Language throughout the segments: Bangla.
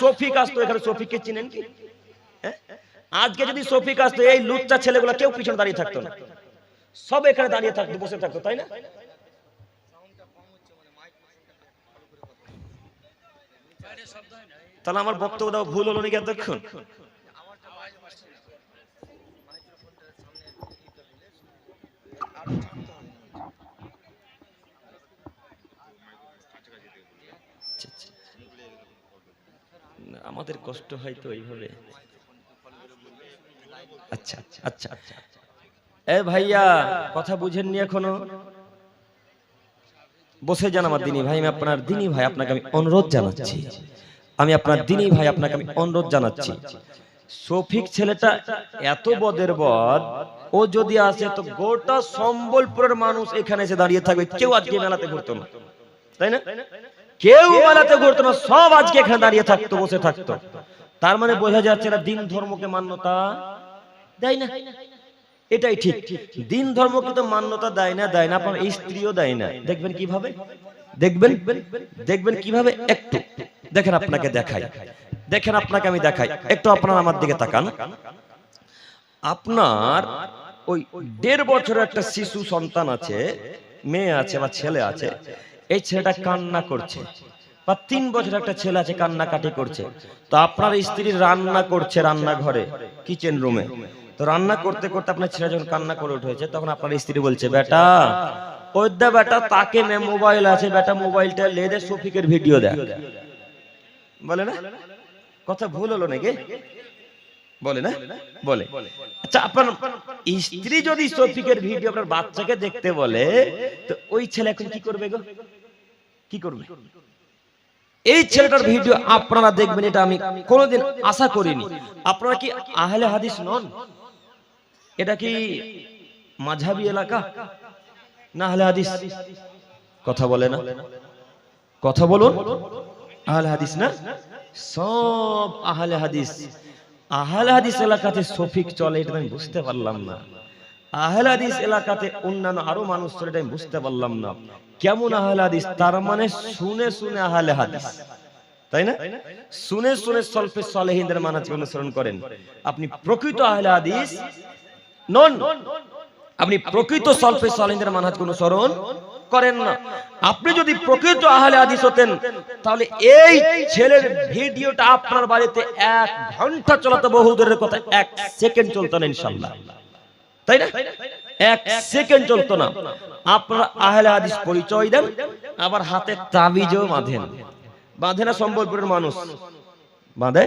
শফিক আসতো এখানে, শফিককে চিনেন কি? হ্যাঁ? আজকে যদি শফিক আসতো, এই লুচ্চা ছেলেগুলো কেউ পিছনে দাঁড়িয়ে থাকতো না। সব এখানে দাঁড়িয়ে থাকতো, বসে থাকতো, তাই না? তাহলে আমার বক্তব্য ভুল হলো নাকি এতক্ষণ? আমাদের কষ্ট হয় তো এইভাবে? আচ্ছা আচ্ছা আচ্ছা। এ ভাইয়া, কথা বুঝেননি এখনও? বসে যান আমার দিনী ভাই, আমি আপনার দিনী ভাই আপনাকে আমি অনুরোধ জানাচ্ছি। আমি আপনার দিনী ভাই আপনাকে আমি অনুরোধ জানাচ্ছি। শফিক ছেলেটা এত বদের বদ, ও যদি আসে তো গোটা সম্বলপুরের মানুষ এখানে এসে দাঁড়িয়ে থাকবে। কেউ আজকে মেলাতে ঘুরতো না। তাই না? কেউ মেলাতে ঘুরতো না সব আজকে এখানে দাঁড়িয়ে থাকতো বসে থাকতো তার মানে বোঝা যাচ্ছে না দিন ধর্মকে মান্যতা দেয় না। এটাই ঠিক। দিন ধর্মকে তো মান্যতা দেয় না দেয় না আপনার স্ত্রীও দেয় না। দেখবেন কীভাবে? দেখবেন? দেখবেন কীভাবে? একটু। দেখেন আপনাকে দেখাই। দেখেন আপনাকে আমি দেখাই। একটু আপনার আমার দিকে তাকান। আপনার ওই দেড় বছরের একটা শিশু সন্তান আছে মেয়ে আছে বা ছেলে আছে। এই ছেলেটা কান্না করছে। বা তিন বছর একটা ছেলে আছে, কান্নাকাটি করছে। তো আপনার স্ত্রী রান্না করছে রান্নাঘরে কিচেন রুমে তো রান্না করতে করতে আপনার ছেলে যখন কান্না করে উঠেছে, তখন আপনার স্ত্রী বলছে, বেটা ওই দে বেটা, তাকে নে মোবাইল আছে। বেটা মোবাইলটা লে দে, শফিকের ভিডিও দেখ। বলে না? কথা ভুল হলো নাকি? বলে না? বলে। আচ্ছা আপনার স্ত্রী যদি শফিকের ভিডিও আপনার বাচ্চাকে দেখতে বলে, তো ওই ছেলে এখন কি করবে গো? কি করবে? এই ছেলেটার ভিডিও আপনারা দেখবেন, এটা আমি কোনোদিন আশা করিনি। আপনারা কি আহলে হাদিস নন? এটা কি মাঝাবি এলাকা? না আহলে হাদিস? কথা বলে না। কথা বলুন। আহলে হাদিস না? সব আহলে হাদিস। আহলে হাদিস এলাকাতে শফিক চলে, এটা আমি বুঝতে পারলাম না। আহলে হাদিস এলাকাতে অন্যান্য আরও মানুষ চলে, এটা আমি বুঝতে পারলাম না। কেমন আহলে হাদিস? তার মানে শুনে শুনে আহলে হাদিস। তাই না? শুনে শুনে সলফে সলেহিনদের মানাজ অনুসরণ করেন। আপনি প্রকৃত আহলে হাদিস? নন। আপনি প্রকৃত সলফে সলেহিনদের মানাজ অনুসরণ করেন না। আপনি যদি প্রকৃত আহলে হাদিস হতেন তাহলে এই ছেলের ভিডিওটা আপনার বাড়িতে এক ঘণ্টা চলাতে বহু দূরের কথা এক সেকেন্ড চলতো না ইনশাল্লাহ। তাই না? এক সেকেন্ড চলতো না। আপনারা আহলে হাদিস পরিচয় দেন, আবার হাতে তাবিজও বাঁধেন। বাঁধে না সম্বলপুরের মানুষ? বাঁধে।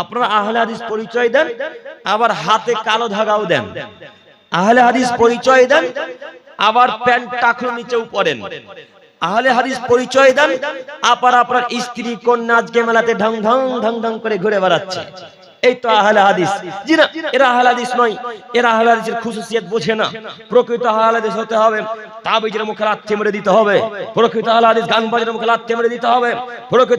আপনারা আহলে হাদিস পরিচয় দেন, আবার হাতে কালো ধাগাও দেন। আহলে হাদিস পরিচয় দেন, আবার প্যান্ট টাকুর নিচেও পরেন আহলে হাদিস পরিচয় দেন, আবার আপনার স্ত্রী কন্যা আজকে মেলাতে ঢং ঢং ঢং ঢং করে ঘুরে বেড়াচ্ছে। এই তো এরা নয়। এরা বোঝে না। প্রকৃত হবে। দিতে হবে। প্রকৃত দিতে হবে। প্রকৃত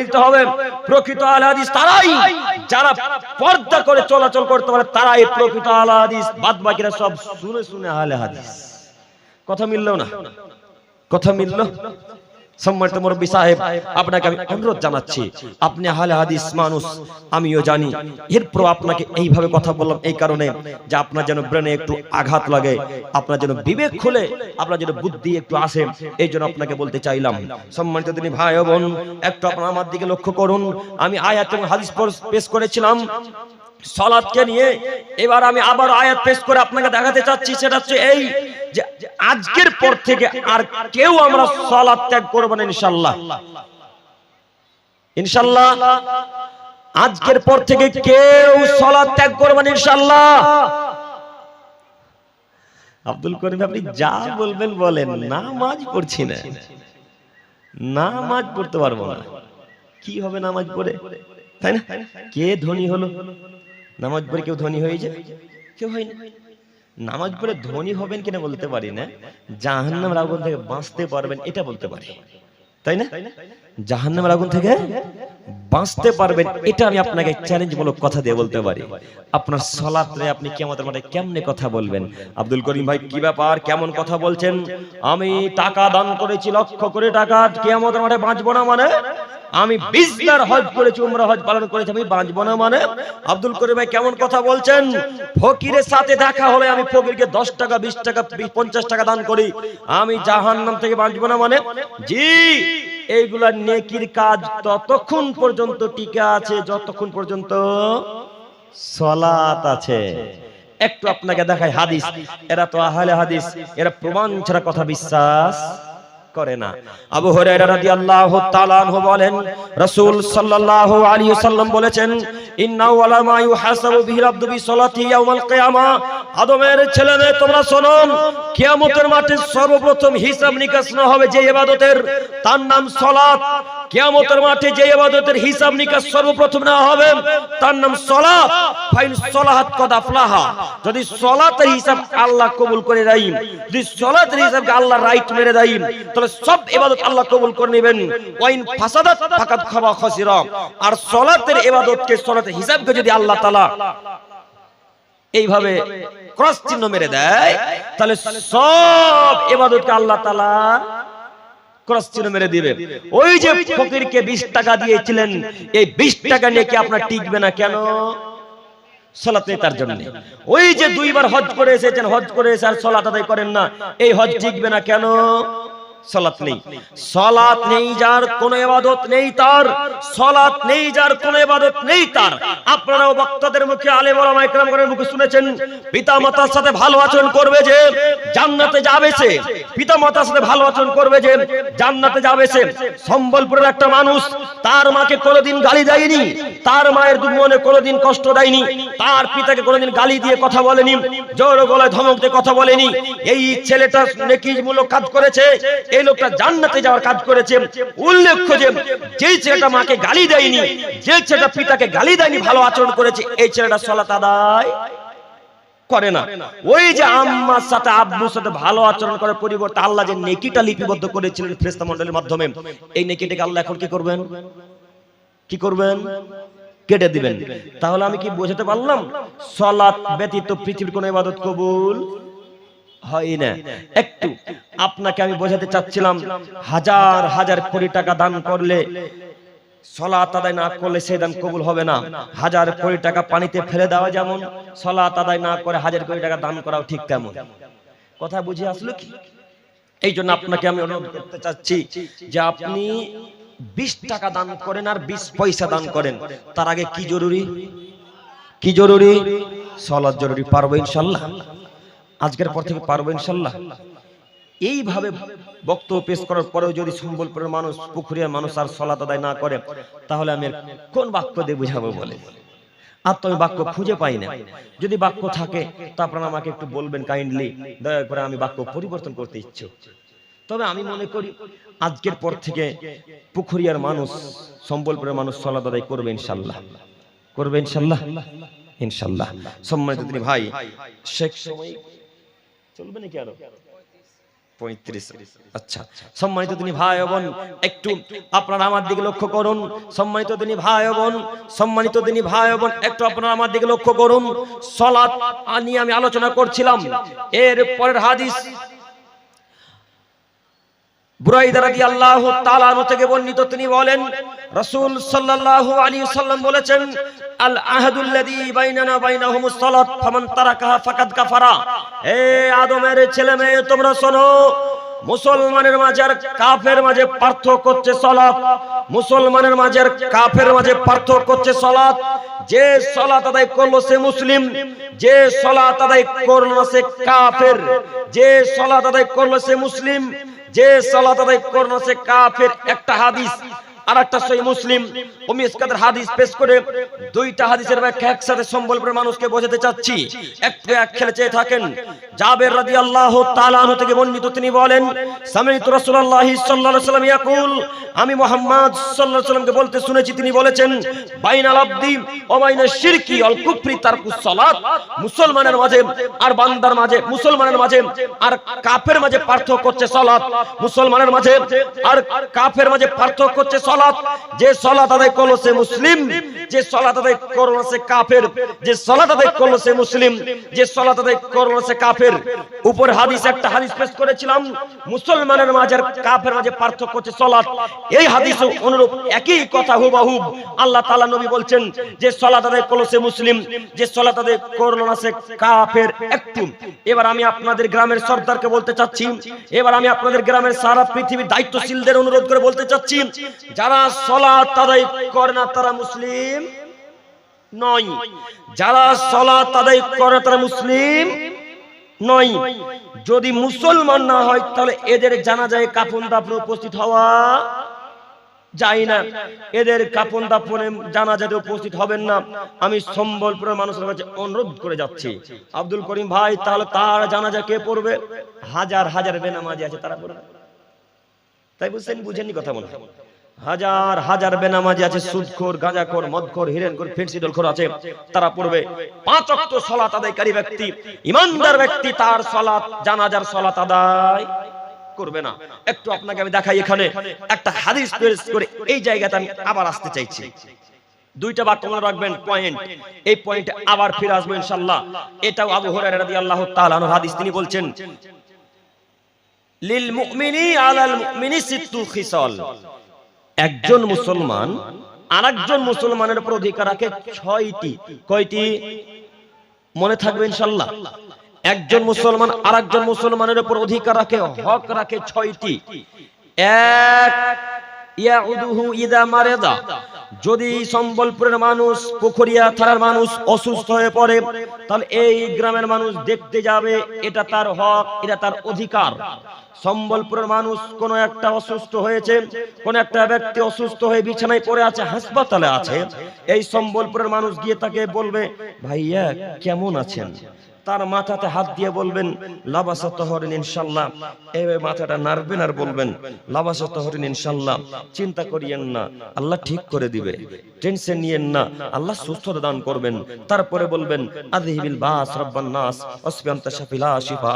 দিতে হবে। প্রকৃত তারাই, যারা পর্দা করে চলাচল করতে পারে, তারাই প্রকৃত আহলে হাদিস। বাদ বাকিরা সব শুনে শুনে আহলে হাদিস। কথা মিললো না? কথা মিললো? সম্মানিত মুরব্বী সাহেব, আপনাকে আমি অনুরোধ জানাচ্ছি। আপনি আহলে হাদিস মানুষ, আমিও জানি। এরপর আপনাকে এইভাবে কথা বললাম এই কারণে যে আপনার যেন ব্রেনে একটু আঘাত লাগে, আপনার যেন বিবেক খুলে, আপনার যেন বুদ্ধি একটু আসে, এই জন্য আপনাকে বলতে চাইলাম। সম্মানিত তিনি ভাই বোন, একটু আপনার আমার দিকে লক্ষ্য করুন। আমি আয়াত এবং হাদিস পেশ করেছিলাম। সলাদকে নিয়ে, এবার আমি আবার আয়াত পেশ করে আপনাকে দেখাতে চাচ্ছি, সেটা হচ্ছে এই যে আজকের পর থেকে আর কেউ আমরা সলাদ ত্যাগ করব না ইনশাল্লাহ ইনশাল্লাহ আজকের পর থেকে কেউ সলাদ ত্যাগ করবেন ইনশাল্লাহ আব্দুল করিম আপনি যা বলবেন বলেন নামাজ পড়ছি না। নামাজ পড়তে পারব না। কি হবে নামাজ পড়ে? তাই না? কে ধনী হলো? নামাজ পড়ে কেউ ধনী হয়ে যায়? কেউ হয় না। নামাজ পড়ে ধনী হবেন কিনা বলতে পারি না। জাহান্নামের আগুন থেকে বাঁচতে পারবেন, এটা বলতে পারি। তাই না? জাহান্নামের আগুন থেকে বাঁচতে পারবেন, এটা আমি আপনাকে চ্যালেঞ্জমূলক কথা দিয়ে বলতে পারি। আপনার সলাতে আপনি কেমতের মাঠে কেমনে কথা বলবেন? আব্দুল করিম ভাই, কি ব্যাপার? কেমন কথা বলছেন? আমি টাকা দান করেছি, লক্ষ করে টাকা কেমতের মাঠে বাঁচবো না মানে? আমি বিশ বার হজ করেছি, উমরা হজ পালন করেছি, আমি বাঁচবো না মানে? আব্দুল করিম ভাই কেমন কথা বলছেন? ফকিরের সাথে দেখা হলে আমি ফকিরকে দশ টাকা, বিশ টাকা পঞ্চাশ টাকা দান করি। আমি জাহান্নাম থেকে বাঁচবো না মানে? জি, এইগুলা নেকির কাজ ততক্ষণ পর্যন্ত টিকে আছে, যতক্ষণ পর্যন্ত সলাত আছে। একটু আপনাকে দেখাই হাদিস। এরা তো আহলে হাদিস, এরা প্রমাণ ছাড়া কথা বিশ্বাস করে না। আবু হুরায়রা রাদিয়াল্লাহু তাআলা আনহু বলেন, রাসূল সাল্লাল্লাহু আলাইহি ওয়াসাল্লাম বলেছেন, ইন্নাহু আলা মা ইউহাসাবু বিহি বিসলাতি ইয়াউমাল কিয়ামা। আদমের ছেলে মেয়ে তোমরা শোনো, কিয়ামতের মাঠে সর্বপ্রথম হিসাব নিকাশ না হবে যে ইবাদতের, তার নাম সালাত কিয়ামতের মাঠে যে ইবাদতের হিসাব নিকাশ সর্বপ্রথম না হবে, তার নাম সালাত ফাইন সালাহাত কদ আফলাহা। যদি সালাতের হিসাব আল্লাহ কবুল করে দেয় যদি সালাতের হিসাবকে আল্লাহ রাইট মেরে দেয় তাহলে সব ইবাদত আল্লাহ কবুল করে নেবেন। ওয়াইন ফাসাদাত ফাকাত খাবা খাসিরা। আর সালাতের ইবাদতকে, সালাতের হিসাবকে যদি আল্লাহ তাআলা এইভাবে ক্রস চিহ্ন মেরে দেয়, তাহলে সব ইবাদতকে আল্লাহ তাআলা ক্রস চিহ্ন মেরে দিবে। ওই যে ফকিরকে 20 টাকা দিয়েছিলেন এই 20 টাকা নিয়ে কি আপনার টিকবে না কেন? সালাত নেই তার জন্য। ওই যে দুইবার হজ করে এসেছেন হজ করে এসে আর সালাত আদায় করেন না। এই হজ টিকবে না কেন? সালাত নেই। সালাত নেই যার কোন ইবাদত নেই তার। সালাত নেই যার কোন ইবাদত নেই তার। আপনারাও বক্তাদের মুখে আলেম ওলামা ইকরাম করেন মুখে শুনেছেন পিতা মাতার সাথে ভালো আচরণ করবে যে জান্নাতে যাবে সে। পিতা মাতার সাথে ভালো আচরণ করবে যে জান্নাতে যাবে সে। সম্বলপুরের একটা মানুষ, তার মাকে কোনোদিন গালি দেয়নি। তার মায়ের দুমনে কোনোদিন কষ্ট দেয়নি। তার পিতাকে কোনোদিন গালি দিয়ে কথা বলেনি। জোর গলায় ধমক দিয়ে কথা বলেনি। এই ছেলেটা নেকিমূলক কাজ করেছে। এই লোকটা জান্নাতে যাওয়ার কাজ করেছে। উল্লেখ্য যে যেই ছেলেটা মাকে গালি দেয়নি যে ছেলেটা পিতাকে গালি দেয়নি ভালো আচরণ করেছে এই ছেলেটা সলাত আদায় করে না। ওই যে আম্মার সাথে আব্বুর সাথে ভালো আচরণ করার পরিবর্তে আল্লাহ যে নেকিটা লিপিবদ্ধ করেছিলেন ফেরেশতা মণ্ডলীর মাধ্যমে। এই নেকিটাকে আল্লাহ এখন কি করবেন? কি করবেন? কেটে দিবেন। তাহলে আমি কি বোঝাতে পারলাম। সলাৎ ব্যতীত পৃথিবীর কোন ইবাদত কবুল হয় না। একটু আপনাকে আমি বোঝাতে চাচ্ছিলাম হাজার হাজার কোটি টাকা দান করলে সলাত আদায় না করলে সেই দান কবুল হবে না। হাজার কোটি টাকা পানিতে ফেলে দেওয়া যেমন সলাত আদায় না করে হাজার কোটি টাকা দান করাও ঠিক তেমন। কথা বুঝে আসলো কি? এই জন্য আপনাকে আমি অনুরোধ করতে চাচ্ছি যে আপনি বিশ টাকা দান করেন আর বিশ পয়সা দান করেন। তার আগে কি জরুরি? কি জরুরি? সলাৎ জরুরি পারব ইনশাল্লাহ। আজকের পর থেকে পারব ইনশাল্লাহ। এইভাবে বক্তব্য পেশ করার পরেও যদি সম্বলপুরের মানুষ পুকুরিয়ার মানুষ আর সলাত আদায় না করে, তাহলে আমি কোন বাক্য দিয়ে বুঝাবো বলে? আর তো আমি বাক্য খুঁজে পাই না। যদি বাক্য থাকে, তা আপনারা আমাকে একটু বলবেন কাইন্ডলি দয়া করে আমি বাক্য পরিবর্তন করতে ইচ্ছুক। তবে আমি মনে করি, আজকের পর থেকে পুকুরিয়ার মানুষ, সম্বলপুরের মানুষ সলাত আদায় করবে ইনশাল্লাহ। করবে ইনশাল্লাহ? ইনশাল্লাহ। সম্মানিত ভাই, শেখ সময় চলবে নাকি আরও? পঁয়ত্রিশ। আচ্ছা সম্মানিত তিনি ভাই বোন একটু আপনারা আমার দিকে লক্ষ্য করুন। সম্মানিত তিনি ভাই বোন সম্মানিত তিনি ভাই বোন একটু আপনারা আমার দিকে লক্ষ্য করুন। সলাৎ নিয়ে আমি আলোচনা করছিলাম। এর পরের হাদিস বুরাইদা রাদিয়াল্লাহু তাআলা থেকে বর্ণিত তিনি বলেন রাসূল সাল্লাল্লাহু আলাইহি সাল্লাম বলেছেন, আল ফাকাদ কাফারা। ছেলে মেয়ে তোমরা শোনো, মুসলমানের মাঝে কাফের মাঝে পার্থক্য হচ্ছে মুসলমানের কাফের মাঝে পার্থক্য যে সালাত আদায় করল সে মুসলিম, যে সালাত আদায় করল সে কাফের। যে সালাত আদায় করল সে মুসলিম, যে সালাত আদায় করল সে কাফের। একটা হাদিস আর সই মুসলিম হাদিস পেশ করে দুইটা হাদিসের ব্যাখ্যা একসাথে সম্বলপুরের মানুষকে বোঝাতে চাচ্ছি। একটু এক খেলে চেয়ে থাকেন। জাবের রাদিয়াল্লাহু তাআলা আনহু থেকে তিনি বলেন, সামিতু রাসূলুল্লাহি সাল্লাল্লাহু আলাইহি ওয়াসাল্লাম ইয়াকুল আমি মুহাম্মদ সাল্লাল্লাহু আলাইহি ওয়াসাল্লামকে বলতে শুনেছি, তিনি বলেছেন, বাইনাল আবদি ও বাইনাশ শিরকি ওয়াল কুফরি তারকুস সালাত মুসলমানের মাঝে আর বান্দার মাঝে, মুসলমানের মাঝে আর কাফের মাঝে পার্থক্য হচ্ছে মুসলমানের মাঝে আর কাফের মাঝে পার্থক্য যে আদায় করল সে মুসলিম, যে আদায় করল সে কাফের, যে আদায় করল সে মুসলিম, যে আদায় করল সে কাফের। উপর হাদিস একটা হাদিস পেশ করেছিলাম, মুসলমানের মাঝে কাফের মাঝে পার্থক্য হচ্ছে সলাত। এই হাদিস অনুরূপ একই কথা হুবাহু। আল্লাহ তাআলা নবী বলছেন যে সলাত আদায় করল সে মুসলিম, যে সলাত আদায় করল না সে কাফের একটু। এবার আমি আপনাদের গ্রামের সর্দারকে বলতে চাচ্ছি, এবার আমি আপনাদের গ্রামের সারা পৃথিবীর দায়িত্বশীলদের অনুরোধ করে বলতে চাচ্ছি সলাত আদায় করে না, তারা মুসলিম নয়। যারা সলাত আদায় করে না, তারা মুসলিম নয়। যদি মুসলমান না হয়, তাহলে এদের জানা যায় কাফন দাফনে উপস্থিত হওয়া যাই না। এদের কাপন দাপনে জানা যাতে উপস্থিত হবেন না। আমি সম্বলপুরের মানুষের কাছে অনুরোধ করে যাচ্ছি। আব্দুল করিম ভাই, তাহলে তার জানাজা কে পড়বে? হাজার হাজার বেনামাজি আছে, তারা পড়বে। তাই বুঝছেন বুঝেননি কথা হয়? হাজার হাজার বেনামাজি আছে, সুদখোর, গাঁজাখোর, মদখোর, হিরেনখোর, ফেন্সিডলখোর আছে। তারা পড়বে পাঁচ অক্ত সলাত আদায়কারী ব্যক্তি, ইমানদার ব্যক্তি, তার সলাত, জানাজার সলাত আদায় করবে না। একটু আপনাকে আমি দেখাই এখানে, একটা হাদিস পেশ করে এই জায়গাতে আমি আবার আসতে চাইছি। দুইটা বাক্য মনে রাখবেন পয়েন্ট এই পয়েন্টে আবার ফিরে আসব ইনশাআল্লাহ। এটাও আবু হুরায়রা রাদিয়াল্লাহু তাআলা আনহু হাদিস, তিনি বলছেন, লিল মুমিনি আলাল মুমিনি সিত্তু খিসাল। একজন মুসলমান আরেকজন মুসলমানের উপর অধিকার রাখে ছয়টি। কয়টি? মনে থাকবে ইনশাল্লাহ। একজন মুসলমান আরেকজন মুসলমানের উপর অধিকার রাখে হক রাখে ছয়টি। এক ইয়া ইয়াউদুহু ইদা মারেদা। যদি সম্বলপুরের মানুষ পুখরিয়া থানার মানুষ অসুস্থ হয়ে পড়ে তাহলে এই গ্রামের মানুষ দেখতে যাবে এটা তার হক এটা তার অধিকার। সম্বলপুরের মানুষ কোন একটা অসুস্থ হয়েছে কোন একটা ব্যক্তি অসুস্থ হয়ে বিছানায় পড়ে আছে হাসপাতালে আছে। এই সম্বলপুরের মানুষ গিয়ে তাকে বলবে ভাইয়া কেমন আছেন? তার মাথাতে হাত দিয়ে বলবেন, লাবাসা তহরিন ইনশাল্লাহ। এভাবে মাথাটা নাড়বেন আর বলবেন, লাবাসা তহরিন ইনশাল্লাহ। চিন্তা করিয়েন না, আল্লাহ ঠিক করে দিবে। টেনশন নিয়েন না, আল্লাহ সুস্থতা দান করবেন। তারপরে বলবেন, আযহিবিল বাস রব্বান নাস আসবিয়ান্তা শাফিলা শিফা,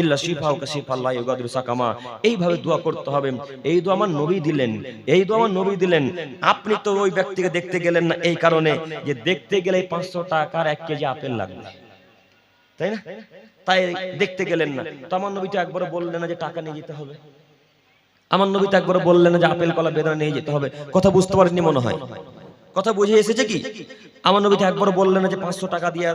ইল্লা শিফাউকা শিফা লা ইউগাদিরু সাকামা। এইভাবে দোয়া করতে হবে। এই দোয়া আমার নবী দিলেন, এই দোয়া আমার নবী দিলেন। আপনি তো ওই ব্যক্তিকে দেখতে গেলেন না এই কারণে যে দেখতে গেলে 500 টাকার এক কেজি আপেল লাগবে। তাই না? তাই দেখতে গেলেন না। তো আমার নবীটা একবার বললেন না যে টাকা নিয়ে যেতে হবে। আমার নবী তো একবার বললেন না যে আপেল, কলা, বেদনা নিয়ে যেতে হবে। কথা বুঝতে পারেননি মনে হয়। কথা বুঝে এসেছে কি? আমার নবী তো একবার বললেন না যে পাঁচশো টাকা দিয়ে